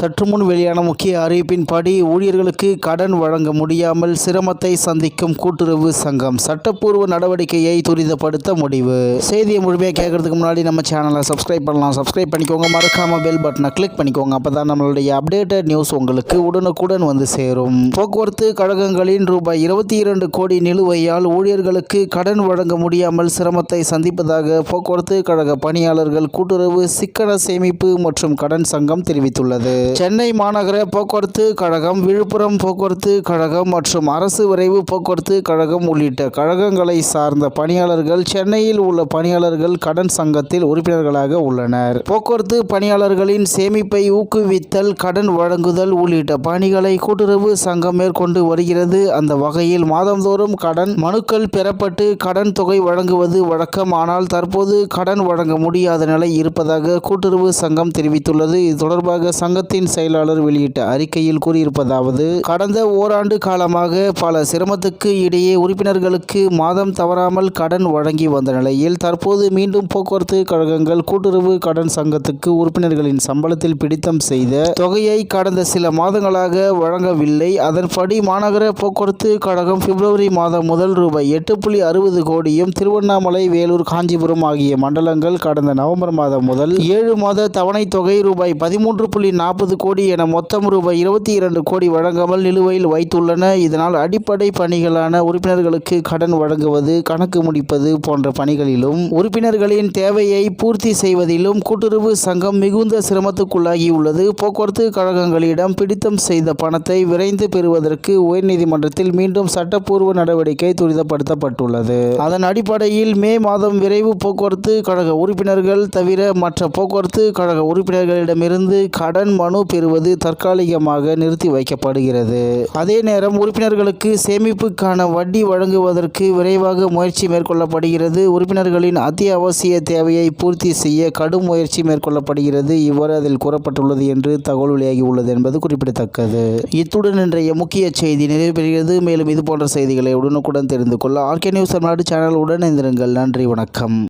சற்று முன் வெளியான முக்கிய அறிவிப்பின்படி ஊழியர்களுக்கு கடன் வழங்க முடியாமல் சிரமத்தை சந்திக்கும் கூட்டுறவு சங்கம் சட்டப்பூர்வ நடவடிக்கையை துரிதப்படுத்த முடிவு. செய்தியை முழுமையாக கேட்கறதுக்கு முன்னாடி நம்ம சேனலை சப்ஸ்கிரைப் பண்ணலாம். சப்ஸ்கிரைப் பண்ணிக்கோங்க. மறக்காம பெல் பட்டனை கிளிக் பண்ணிக்கோங்க. அப்பதான் நம்மளுடைய அப்டேட்டட் நியூஸ் உங்களுக்கு உடனுக்குடன் வந்து சேரும். போக்குவரத்து கழகங்களின் ரூபாய் இருபத்தி இரண்டு கோடி நிலுவையால் ஊழியர்களுக்கு கடன் வழங்க முடியாமல் சிரமத்தை சந்திப்பதாக போக்குவரத்து கழக பணியாளர்கள் கூட்டுறவு சிக்கன சேமிப்பு மற்றும் கடன் சங்கம் தெரிவித்துள்ளது. சென்னை மாநகர போக்குவரத்து கழகம் விழுப்புரம் போக்குவரத்து கழகம் மற்றும் அரசு விரைவு போக்குவரத்து கழகம் உள்ளிட்ட கழகங்களை சார்ந்த பணியாளர்கள் சென்னையில் உள்ள பணியாளர்கள் கடன் சங்கத்தில் உறுப்பினர்களாக உள்ளனர். போக்குவரத்து பணியாளர்களின் சேமிப்பை ஊக்குவித்தல் கடன் வழங்குதல் உள்ளிட்ட பணிகளை கூட்டுறவு சங்கம் மேற்கொண்டு வருகிறது. அந்த வகையில் மாதந்தோறும் கடன் மனுக்கள் பெறப்பட்டு கடன் தொகை வழங்குவது வழக்கம் ஆனால் தற்போது கடன் வழங்க முடியாத நிலை இருப்பதாக கூட்டுறவு சங்கம் தெரிவித்துள்ளது. இது தொடர்பாக சங்கத்தின் செயலாளர் வெளியிட்ட அறிக்கையில் கூறியிருப்பதாவது கடந்த ஓராண்டு காலமாக பல சிரமத்துக்கு இடையே உறுப்பினர்களுக்கு மாதம் தவறாமல் கடன் வழங்கி வந்த நிலையில் தற்போது மீண்டும் போக்குவரத்து கழகங்கள் கூட்டுறவு கடன் சங்கத்துக்கு உறுப்பினர்களின் சம்பளத்தில் பிடித்தம் செய்த தொகையை கடந்த சில மாதங்களாக வழங்கவில்லை. அதன்படி மாநகர போக்குவரத்து கழகம் பிப்ரவரி மாதம் முதல் ரூபாய் எட்டு புள்ளி அறுபது கோடியும் திருவண்ணாமலை வேலூர் காஞ்சிபுரம் ஆகிய மண்டலங்கள் கடந்த நவம்பர் மாதம் முதல் ஏழு மாத தவணை தொகை ரூபாய் பதிமூன்று புள்ளி நாற்பது கோடி என மொத்தம் ரூபாய் இருபத்தி இரண்டு கோடி வழங்காமல் நிலுவையில் வைத்துள்ளன. இதனால் அடிப்படை பணிகளான உறுப்பினர்களுக்கு கடன் வழங்குவது கணக்கு முடிப்பது போன்ற பணிகளிலும் உறுப்பினர்களின் தேவையை பூர்த்தி செய்வதிலும் கூட்டுறவு சங்கம் மிகுந்த சிரமத்துக்குள்ளாகியுள்ளது. போக்குவரத்து கழகங்களிடம் பிடித்தம் செய்த பணத்தை விரைந்து பெறுவதற்கு உயர்நீதிமன்றத்தில் மீண்டும் சட்டப்பூர்வ நடவடிக்கை துரிதப்படுத்தப்பட்டுள்ளது. அதன் அடிப்படையில் மே மாதம் விரைவு போக்குவரத்து கழக உறுப்பினர்கள் தவிர மற்ற போக்குவரத்து கழக உறுப்பினர்களிடமிருந்து கடன் மனு பெறுவது தற்காலிகமாக நிறுத்தி வைக்கப்படுகிறது. அதே நேரம் உறுப்பினர்களுக்கு சேமிப்புக்கான வட்டி வழங்குவதற்கு விரைவாக முயற்சி மேற்கொள்ளப்படுகிறது. உறுப்பினர்களின் அத்தியாவசிய தேவையை பூர்த்தி செய்ய கடும் முயற்சி மேற்கொள்ளப்படுகிறது. இவ்வாறு அதில் கூறப்பட்டுள்ளது என்று தகவல் வெளியாகியுள்ளது என்பது குறிப்பிடத்தக்கது. இத்துடன் இன்றைய முக்கிய செய்தி நிறைவு பெறுகிறது. மேலும் இது போன்ற செய்திகளை உடனுக்குடன் தெரிந்து கொள்ள ஆர்கே நியூஸ் தமிழ்நாடு சேனலுடன் இணைந்திருங்கள். நன்றி வணக்கம்.